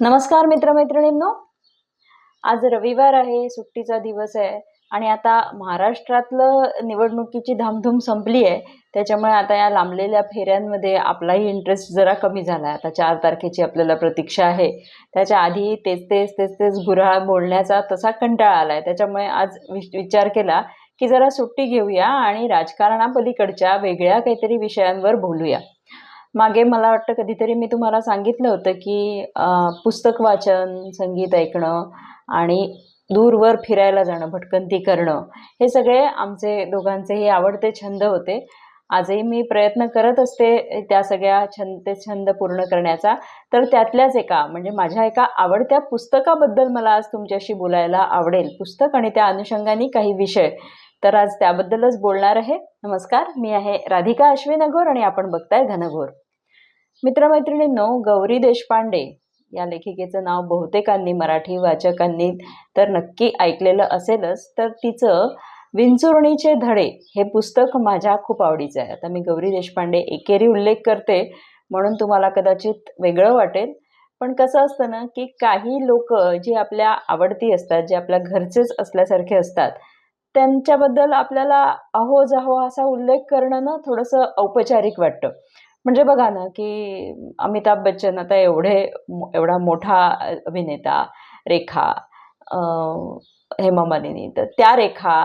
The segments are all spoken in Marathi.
नमस्कार मित्रमैत्रिणींनो. आज रविवार आहे सुट्टीचा दिवस आहे आणि आता महाराष्ट्रातलं निवडणुकीची धामधूम संपली आहे. त्याच्यामुळे आता या लांबलेल्या फेऱ्यांमध्ये आपलाही इंटरेस्ट जरा कमी झाला आहे आता चार तारखेची आपल्याला प्रतीक्षा आहे. त्याच्या आधी तेच तेच तेच तेच गुऱ्हाळ बोलण्याचा तसा कंटाळा आला आहे त्याच्यामुळे आज विचार केला की जरा सुट्टी घेऊया आणि राजकारणापलीकडच्या वेगळ्या काहीतरी विषयांवर बोलूया. मागे मला वाटतं कधीतरी मी तुम्हाला सांगितलं होतं की पुस्तक वाचन संगीत ऐकणं आणि दूरवर फिरायला जाणं भटकंती करणं हे सगळे आमचे दोघांचेही आवडते छंद होते. आजही मी प्रयत्न करत असते त्या सगळ्या छंद ते छंद पूर्ण करण्याचा. तर त्यातल्याच एका म्हणजे माझ्या एका आवडत्या पुस्तकाबद्दल मला आज तुमच्याशी बोलायला आवडेल. पुस्तक आणि त्या अनुषंगाने काही विषय. तर आज त्याबद्दलच बोलणार आहे. नमस्कार मी आहे राधिका अश्विनघोर आणि आपण बघताय घनघोर. मित्रमैत्रिणींनो गौरी देशपांडे या लेखिकेचं नाव बहुतेकांनी मराठी वाचकांनी तर नक्की ऐकलेलं असेलच. तर तिचं विंचुर्णीचे धडे हे पुस्तक माझ्या खूप आवडीचं आहे. आता मी गौरी देशपांडे एकेरी उल्लेख करते म्हणून तुम्हाला कदाचित वेगळं वाटेल. पण कसं असतं ना की काही लोक जी आपल्या आवडती असतात जे आपल्या घरचेच असल्यासारखे असतात त्यांच्याबद्दल आपल्याला अहो जाहो असा उल्लेख करणं ना थोडंसं औपचारिक वाटतं. म्हणजे बघा ना की अमिताभ बच्चन आता एवढे एवढा मोठा अभिनेता रेखा हेमा मालिनी तर त्या रेखा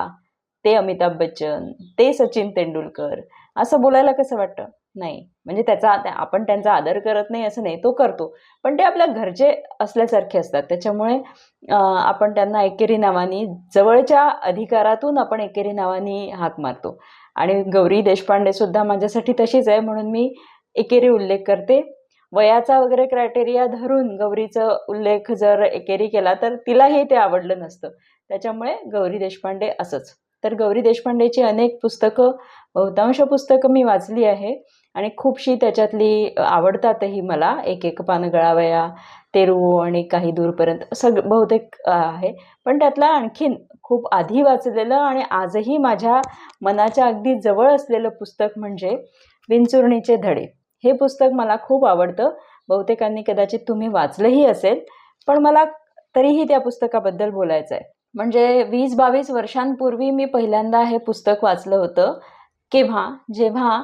ते अमिताभ बच्चन ते सचिन तेंडुलकर असं बोलायला कसं वाटतं? नाही. म्हणजे त्याचा त्या- आपण त्यांचा आदर करत नाही असं नाही तो करतो. पण ते आपल्या घरचे असल्यासारखे असतात. त्याच्यामुळे आपण त्यांना एकेरी नावानी जवळच्या अधिकारातून आपण एकेरी नावानी हाक मारतो. आणि गौरी देशपांडे सुद्धा माझ्यासाठी तशीच आहे म्हणून मी एकेरी उल्लेख करते. वयाचा वगैरे क्रायटेरिया धरून गौरीचं उल्लेख जर एकेरी केला तर तिलाही ते आवडलं नसतं. त्याच्यामुळे गौरी देशपांडे असंच. तर गौरी देशपांडेची अनेक पुस्तकं बहुतांश पुस्तकं मी वाचली आहे. आणि खूपशी त्याच्यातली आवडतातही मला. एक एक पानं गळावया तेरू आणि काही दूरपर्यंत सग बहुतेक आहे. पण त्यातला आणखीन खूप आधी वाचलेलं आणि आजही माझ्या मनाच्या अगदी जवळ असलेलं पुस्तक म्हणजे विंचुरणीचे धडे. हे पुस्तक मला खूप आवडतं. बहुतेकांनी कदाचित तुम्ही वाचलंही असेल पण मला तरीही त्या पुस्तकाबद्दल बोलायचं आहे. म्हणजे वीस बावीस वर्षांपूर्वी मी पहिल्यांदा हे पुस्तक वाचलं होतं. केव्हा? जेव्हा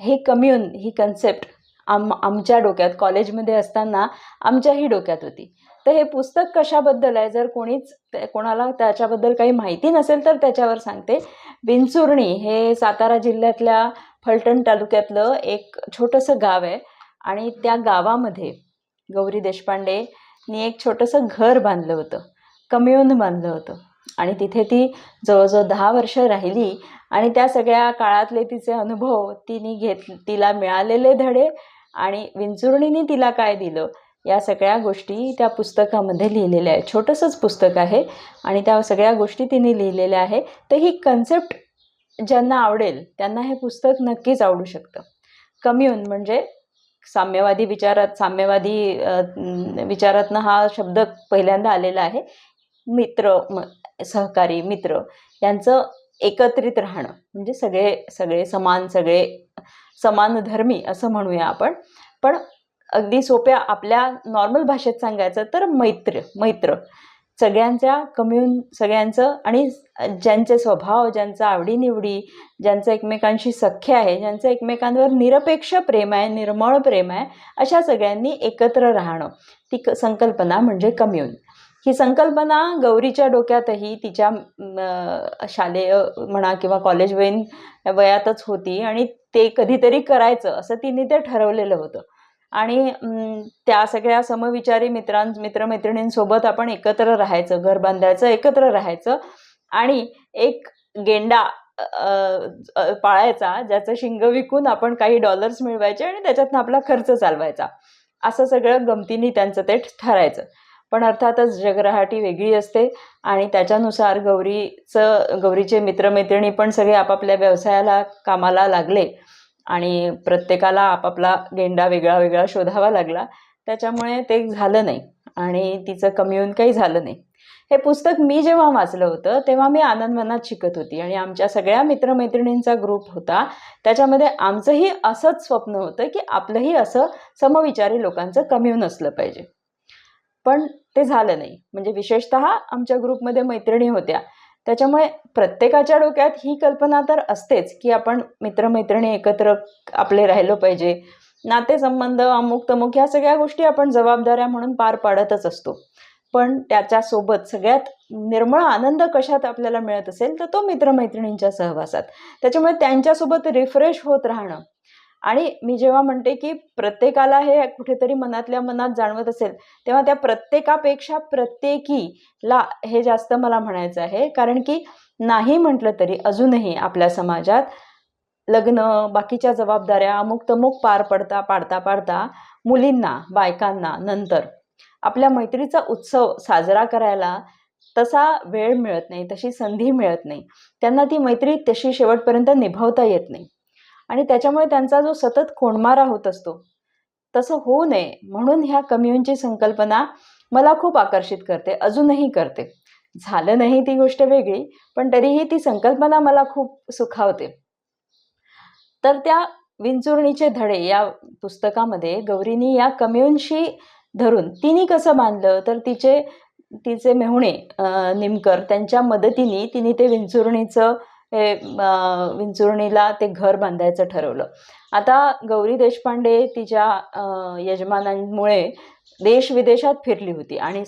हे कम्युन ही कन्सेप्ट आम आमच्या डोक्यात कॉलेजमध्ये असताना आमच्याही डोक्यात होती. तर हे पुस्तक कशाबद्दल आहे? जर कोणीच कोणाला त्याच्याबद्दल काही माहिती नसेल तर त्याच्यावर सांगते. विंचुर्णी हे सातारा जिल्ह्यातल्या फलटण तालुक्यातलं एक छोटंसं गाव आहे आणि त्या गावामध्ये गौरी देशपांडेनी एक छोटंसं घर बांधलं होतं. कम्युन बांधलं होतं. आणि तिथे ती जवळजवळ दहा वर्ष राहिली. आणि त्या सगळ्या काळातले तिचे अनुभव तिने घेत तिला मिळालेले धडे आणि विंचुर्णीने तिला काय दिलं या सगळ्या गोष्टी त्या पुस्तकामध्ये लिहिलेल्या आहेत. छोटंसंच पुस्तक आहे आणि त्या सगळ्या गोष्टी तिने लिहिलेल्या आहे तर ही कन्सेप्ट ज्यांना आवडेल त्यांना हे पुस्तक नक्कीच आवडू शकतं. कम्युन म्हणजे साम्यवादी विचारात साम्यवादी विचारातनं हा शब्द पहिल्यांदा आलेला आहे. मित्र म सहकारी मित्र यांचं एकत्रित राहणं. म्हणजे सगळे सगळे समान सगळे समान धर्मी असं म्हणूया आपण. पण अगदी सोप्या आपल्या नॉर्मल भाषेत सांगायचं तर मैत्र मैत्र. सगळ्यांच्या कम्युन सगळ्यांचं आणि ज्यांचे स्वभाव ज्यांचं आवडीनिवडी ज्यांचं एकमेकांशी सख्य आहे ज्यांचं एकमेकांवर निरपेक्ष प्रेम आहे निर्मळ प्रेम आहे अशा सगळ्यांनी एकत्र राहणं. ती क संकल्पना म्हणजे कम्युन. ही संकल्पना गौरीच्या डोक्यातही तिच्या शालेय म्हणा किंवा कॉलेज वयीन वयातच होती आणि ते कधीतरी करायचं असं तिने ते ठरवलेलं होतं. आणि त्या सगळ्या समविचारी मित्रां मित्रमैत्रिणींसोबत आपण एकत्र राहायचं घर बांधायचं एकत्र राहायचं आणि एक गेंडा पाळायचा ज्याचं शिंग विकून आपण काही डॉलर्स मिळवायचे आणि त्याच्यातनं आपला खर्च चालवायचा. असं सगळं गमतीने त्यांचं ते ठरायचं. पण अर्थातच जगरहाटी वेगळी असते आणि त्याच्यानुसार गौरीचं गौरीचे मित्रमैत्रिणी पण सगळे आपापल्या व्यवसायाला कामाला लागले आणि प्रत्येकाला आपापला गेंडा वेगळा वेगळा शोधावा लागला. त्याच्यामुळे ते झालं नाही आणि तिचं कम्युन काही झालं नाही. हे पुस्तक मी जेव्हा वाचलं होतं तेव्हा मी आनंदवनात शिकत होती आणि आमच्या सगळ्या मित्रमैत्रिणींचा ग्रुप होता. त्याच्यामध्ये आमचंही असंच स्वप्न होतं की आपलंही असं समविचारी लोकांचं कम्युन असलं पाहिजे. पण ते झालं नाही. म्हणजे विशेषतः आमच्या ग्रुपमध्ये मैत्रिणी होत्या. त्याच्यामुळे प्रत्येकाच्या डोक्यात ही कल्पना तर असतेच की आपण मित्रमैत्रिणी एकत्र आपले राहिलो पाहिजे. नातेसंबंध अमुक तमुक ह्या सगळ्या गोष्टी आपण जबाबदाऱ्या म्हणून पार पाडतच असतो. पण त्याच्यासोबत सगळ्यात निर्मळ आनंद कशात आपल्याला मिळत असेल तर तो मित्रमैत्रिणींच्या सहवासात. त्याच्यामुळे त्यांच्यासोबत रिफ्रेश होत राहणं आणि मी जेव्हा म्हणते की प्रत्येकाला हे कुठेतरी मनातल्या मनात जाणवत असेल तेव्हा त्या प्रत्येकापेक्षा प्रत्येकीला हे जास्त मला म्हणायचं आहे. कारण की नाही म्हटलं तरी अजूनही आपल्या समाजात लग्न बाकीच्या जबाबदाऱ्या अमुक तमुक पार पडता पाडता पाडता मुलींना बायकांना नंतर आपल्या मैत्रीचा उत्सव साजरा करायला तसा वेळ मिळत नाही तशी संधी मिळत नाही. त्यांना ती मैत्री तशी शेवटपर्यंत निभावता येत नाही. आणि त्याच्यामुळे त्यांचा जो सतत कोंडमारा होत असतो तसं होऊ नये म्हणून ह्या कम्युनची संकल्पना मला खूप आकर्षित करते अजूनही करते. झालं नाही ती गोष्ट वेगळी पण तरीही ती संकल्पना मला खूप सुखावते. तर त्या विंचुर्णीचे धडे या पुस्तकामध्ये गौरीनी या कम्युनशी धरून तिने कसं बांधलं तर तिचे तिचे मेहुणे निमकर त्यांच्या मदतीने तिने ते विंचुर्णीचं हे विंचुर्णीला ते घर बांधायचं ठरवलं. आता गौरी देशपांडे तिच्या यजमानांमुळे देश विदेशात फिरली होती आणि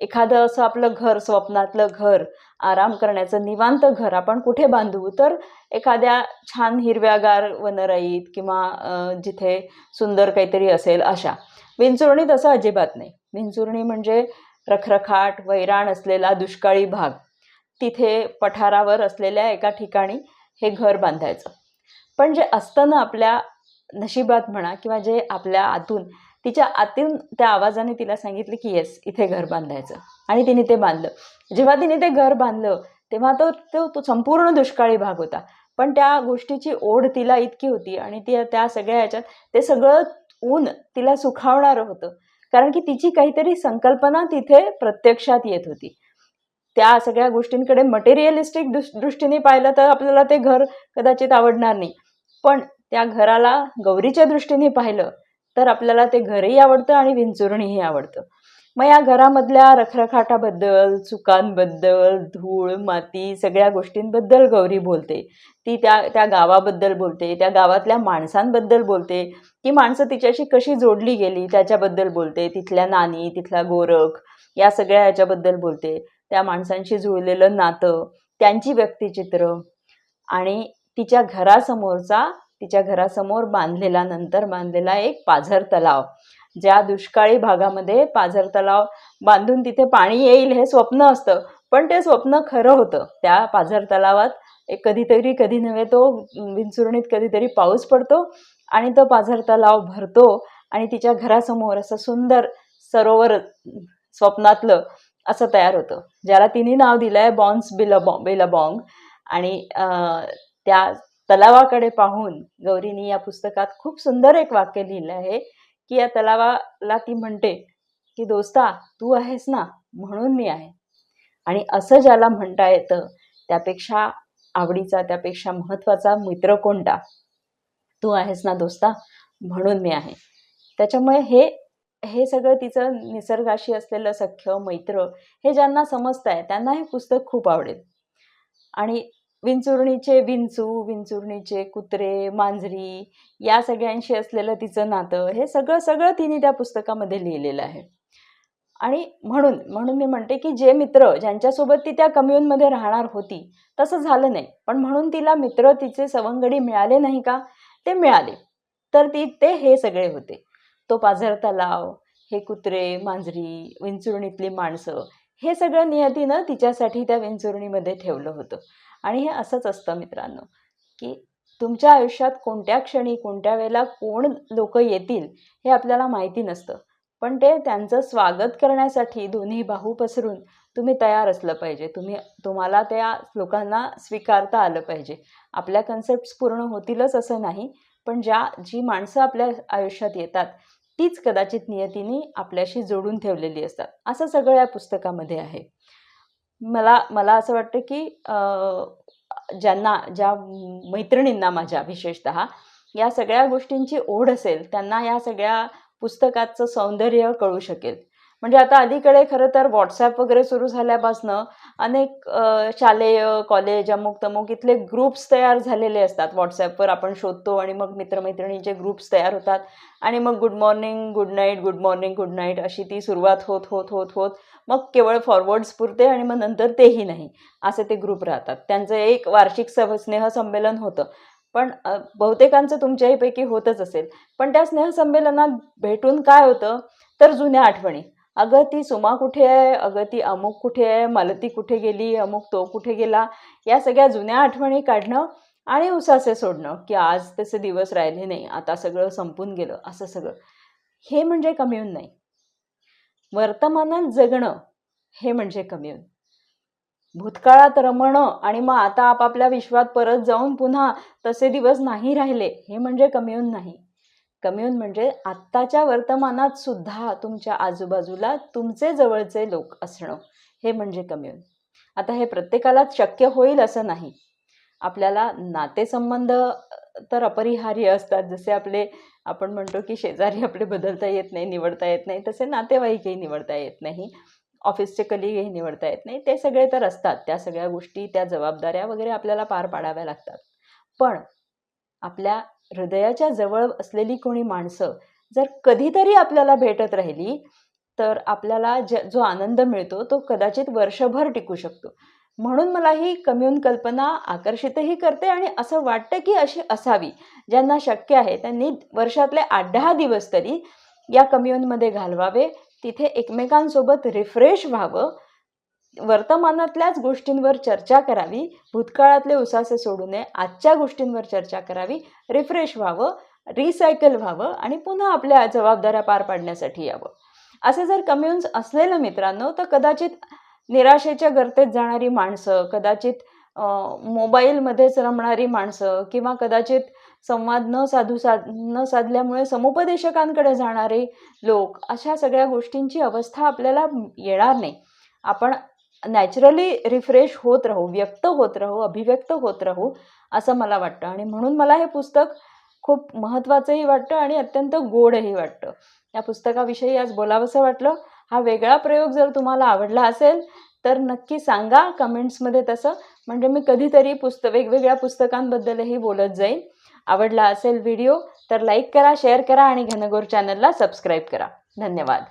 एखादं असं आपलं घर स्वप्नातलं घर आराम करण्याचं निवांत घर आपण कुठे बांधू? तर एखाद्या छान हिरव्यागार वनराईत किंवा जिथे सुंदर काहीतरी असेल अशा. विंचुर्णीत असं अजिबात नाही. विंचुर्णी म्हणजे रखरखाट वैराण असलेला दुष्काळी भाग. तिथे पठारावर असलेल्या एका ठिकाणी हे घर बांधायचं. पण जे असतं ना आपल्या नशिबात म्हणा किंवा जे आपल्या आतून तिच्या आतून त्या आवाजाने तिला सांगितलं की येस इथे घर बांधायचं. आणि तिने ते बांधलं. जेव्हा तिने ते घर बांधलं तेव्हा तो तो तो संपूर्ण दुष्काळी भाग होता. पण त्या गोष्टीची ओढ तिला इतकी होती आणि ती त्या सगळ्या ह्याच्यात ते सगळं ऊन तिला सुखावणारं होतं. कारण की तिची काहीतरी संकल्पना तिथे प्रत्यक्षात येत होती. त्या सगळ्या गोष्टींकडे मटेरियलिस्टिक दृष्टीने पाहिलं तर आपल्याला ते घर कदाचित आवडणार नाही. पण त्या घराला गौरीच्या दृष्टीने पाहिलं तर आपल्याला ते घरही आवडतं आणि विंचुरणीही आवडतं. मग या घरामधल्या रखरखाटाबद्दल चुकांबद्दल धूळ माती सगळ्या गोष्टींबद्दल गौरी बोलते. ती त्या त्या गावाबद्दल बोलते त्या गावातल्या माणसांबद्दल बोलते. ती माणसं तिच्याशी कशी जोडली गेली त्याच्याबद्दल बोलते. तिथल्या नानी तिथला गोरख या सगळ्या ह्याच्याबद्दल बोलते. त्या माणसांशी जुळलेलं नातं त्यांची व्यक्तिचित्र आणि तिच्या घरासमोरचा तिच्या घरासमोर बांधलेला नंतर बांधलेला एक पाझर तलाव ज्या दुष्काळी भागामध्ये पाझर तलाव बांधून तिथे पाणी येईल हे स्वप्न असतं. पण ते स्वप्न खरं होतं. त्या पाझर तलावात एक कधीतरी कधी नव्हे तो विंचुर्णीत कधीतरी पाऊस पडतो आणि तो पाझर तलाव भरतो आणि तिच्या घरासमोर असं सुंदर सरोवर स्वप्नातलं असं तयार होतं. ज्याला तिने नाव दिलं आहे बॉन्स बिलबॉ बिलबॉंग. आणि त्या तलावाकडे पाहून गौरीनी या पुस्तकात खूप सुंदर एक वाक्य लिहिलं आहे की या तलावाला ती म्हणते की दोस्ता तू आहेस ना म्हणून मी आहे. आणि असं ज्याला म्हणता येतं त्यापेक्षा आवडीचा त्यापेक्षा महत्त्वाचा मित्र कोणता? तू आहेस ना दोस्ता म्हणून मी आहे. त्याच्यामुळे हे हे सगळं तिचं निसर्गाशी असलेलं सख्य मैत्र हे ज्यांना समजत आहे त्यांना हे पुस्तक खूप आवडेल. आणि विंचुर्णीचे विंचू विंचुर्णीचे कुत्रे मांजरी या सगळ्यांशी असलेलं तिचं नातं हे सगळं सगळं तिने त्या पुस्तकामध्ये लिहिलेलं आहे. आणि म्हणून म्हणून मी म्हणते की जे मित्र ज्यांच्यासोबत ती त्या कम्युनमध्ये राहणार होती तसं झालं नाही. पण म्हणून तिला मित्र तिचे सवंगडी मिळाले नाही का? ते मिळाले. तर ती ते हे सगळे होते. तो पाझर तलाव हे कुत्रे मांजरी विंचुर्णीतली माणसं हे सगळं नियतीनं तिच्यासाठी त्या विंचुर्णीमध्ये ठेवलं होतं. आणि हे असंच असतं मित्रांनो की तुमच्या आयुष्यात कोणत्या क्षणी कोणत्या वेळेला कोण लोक येतील हे आपल्याला माहिती नसतं. पण ते त्यांचं स्वागत करण्यासाठी दोन्ही बाहू पसरून तुम्ही तयार असलं पाहिजे. तुम्ही तुम्हाला त्या लोकांना स्वीकारता आलं पाहिजे. आपल्या कन्सेप्ट्स पूर्ण होतीलच असं नाही पण ज्या जी माणसं आपल्या आयुष्यात येतात तीच कदाचित नियतीने आपल्याशी जोडून ठेवलेली असतात. असं सगळं या पुस्तकामध्ये आहे. मला मला असं वाटतं की ज्यांना ज्या मैत्रिणींना माझ्या विशेषतः या सगळ्या गोष्टींची ओढ असेल त्यांना या सगळ्या पुस्तकाचं सौंदर्य कळू शकेल. म्हणजे आता अलीकडे खरं तर व्हॉट्सॲप वगैरे सुरू झाल्यापासनं अनेक शालेय कॉलेज अमुक तमुक इथले ग्रुप्स तयार झालेले असतात. व्हॉट्सॲपवर आपण शोधतो आणि मग मित्रमैत्रिणींचे ग्रुप्स तयार होतात. आणि मग good morning good night good morning good night अशी ती सुरुवात होत होत होत होत. मग केवळ फॉरवर्ड्स पुरते आणि मग नंतर तेही नाही. असे ते ग्रुप राहतात. त्यांचं एक वार्षिक सभ स्नेहसंमेलन होतं. पण बहुतेकांचं तुमच्याहीपैकी होतच असेल. पण त्या स्नेहसंमेलनात भेटून काय होतं? तर जुन्या आठवणी. अगं ती सुमा कुठे आहे? अगं ती अमुक कुठे आहे? मालती कुठे गेली? अमुक तो कुठे गेला? या सगळ्या जुन्या आठवणी काढणं आणि उसासे सोडणं की आज तसे दिवस राहिले नाही आता सगळं संपून गेलं असं सगळं. हे म्हणजे कम्युन नाही. वर्तमानात जगणं हे म्हणजे कम्युन भूतकाळात रमणं आणि मग आता आपापल्या विश्वात परत जाऊन पुन्हा तसे दिवस नाही राहिले हे म्हणजे कम्युन नाही. कम्युन म्हणजे आत्ताच्या वर्तमानात सुद्धा तुमच्या आजूबाजूला तुमचे जवळचे लोक असणं हे म्हणजे कम्युन आता हे प्रत्येकालाच शक्य होईल असं नाही. आपल्याला नातेसंबंध तर अपरिहार्य असतात. जसे आपले आपण म्हणतो की शेजारी आपले बदलता येत नाही निवडता येत नाही. तसे नातेवाईकही निवडता येत नाही. ऑफिसचे कलिगही निवडता येत नाही. ते सगळे तर असतात. त्या सगळ्या गोष्टी त्या जबाबदाऱ्या वगैरे आपल्याला पार पाडाव्या लागतात. पण आपल्या हृदयाच्या जवळ असलेली कोणी माणसं जर कधीतरी आपल्याला भेटत राहिली तर आपल्याला ज जो आनंद मिळतो तो कदाचित वर्षभर टिकू शकतो. म्हणून मला ही कम्युन कल्पना आकर्षितही करते आणि असं वाटतं की अशी असावी. ज्यांना शक्य आहे त्यांनी वर्षातले आठ दहा दिवस तरी या कम्युनमध्ये घालवावे. तिथे एकमेकांसोबत रिफ्रेश व्हावं. वर्तमानातल्याच गोष्टींवर चर्चा करावी भूतकाळातले उसासे सोडू नये आजच्या गोष्टींवर चर्चा करावी रिफ्रेश व्हावं रिसायकल व्हावं आणि पुन्हा आपल्या जबाबदाऱ्या पार पाडण्यासाठी यावं. असे जर कम्युन्स असलेलं मित्रांनो तर कदाचित निराशेच्या गर्तेत जाणारी माणसं कदाचित मोबाईलमध्येच रमणारी माणसं किंवा कदाचित संवाद न साधू साध न साधल्यामुळे समुपदेशकांकडे जाणारे लोक अशा सगळ्या गोष्टींची अवस्था आपल्याला येणार नाही. आपण नॅचरली रिफ्रेश होत राहू व्यक्त होत राहू अभिव्यक्त होत राहू असं मला वाटतं. आणि म्हणून मला हे पुस्तक खूप महत्त्वाचंही वाटतं आणि अत्यंत गोडही वाटतं. या पुस्तकाविषयी आज बोलावंसं वाटलं. हा वेगळा प्रयोग जर तुम्हाला आवडला असेल तर नक्की सांगा कमेंट्समध्ये तसं. म्हणजे मी कधीतरी पुस्त वेगवेगळ्या पुस्तकांबद्दलही बोलत जाईन. आवडला असेल व्हिडिओ तर लाईक करा शेअर करा आणि घनगोर चॅनलला सबस्क्राईब करा. धन्यवाद.